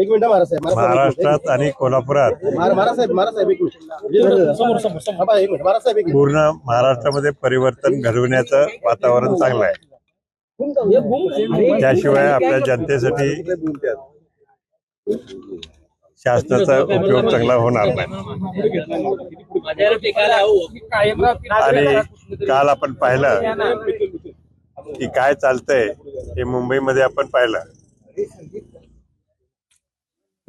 एक मिनिट महाराज महाराष्ट्रात आणि कोल्हापुरात. महाराज साहेब महाराज साहेब एक मिनिट. समोर समोर समोर एक मिनिट महाराज साहेब एक पूर्ण महाराष्ट्रामध्ये परिवर्तन घडवण्याचं वातावरण चांगलं आहे. त्याशिवाय आपल्या जनतेसाठी शासनाचा उपयोग चांगला होणार नाही. आणि काल आपण पाहिलं की काय चालतंय हे मुंबईमध्ये आपण पाहिलं.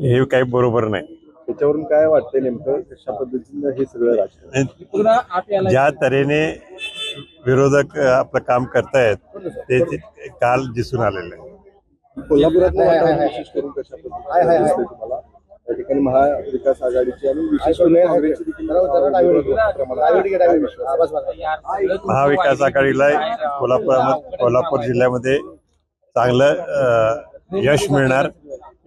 हे काही बरोबर नाही. त्याच्यावरून काय वाटतंय नेमकं? कशा पद्धतीनं हे सगळं राजकारण? ज्या तऱ्हेने विरोधक आपलं काम करतायत ते ते काल दिसून आलेलं आहे कोल्हापुरातलं वातावरण विशेष करून कशा पद्धतीने दिसतंय तुम्हाला? त्या ठिकाणी महाविकास आघाडीची आणि विशेष करून काँग्रेसची देखील प्रमाणात. महाविकास आघाडीला कोल्हापूर कोल्हापूर जिल्ह्यामध्ये चांगलं अ, यश मिळणार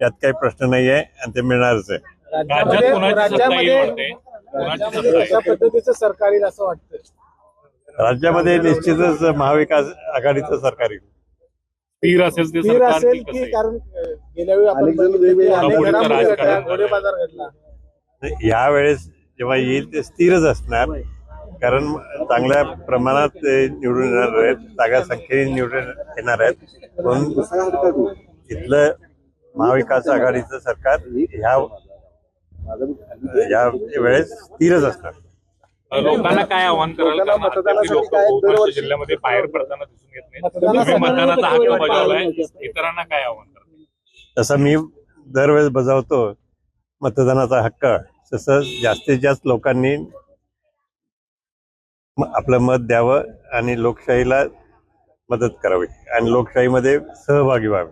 यात काही प्रश्न नाही आहे आणि ते मिळणारच आहे. राज्यात कोणाची सत्ता येईल वाटते कोणाची सत्ता अशा आहे पद्धतीचं सरकार येईल असं वाटतं राज्यामध्ये निश्चितच महाविकास आघाडीचं सरकार येईल. स्थिर असेल ते स्थिर सरकार असेल की की कसं आहे? कारण अं, गेल्या वेळी आपण अनेक जण बघितलं की वेगवेगळ्या अनेक घडामोडीचं घडामोडी घडल्या, राजकारण घोडेबाजार घडला. ह्या वेळेस जेव्हा येईल ते स्थिरच असणार कारण चांगल्या प्रमाणात ते निवडून येणार आहेत चांगल्या संख्येने निवडून येणार आहेत. म्हणून इथलं महाविकास आघाडीचं सरकार ह्या या वेळेस स्थिरच असणार. लोकांना काय आव्हान लोक जिल्ह्यामध्ये बाहेर पडताना दिसून येत तुम्ही मतदानाचा हक्क बजावलाय? इतरांना काय आव्हान तसं मी दरवेळेस बजावतो मतदानाचा हक्क. तसं जास्तीत जास्त लोकांनी आपलं मत द्यावं आणि लोकशाहीला मदत करावी आणि लोकशाहीमध्ये सहभागी व्हावे.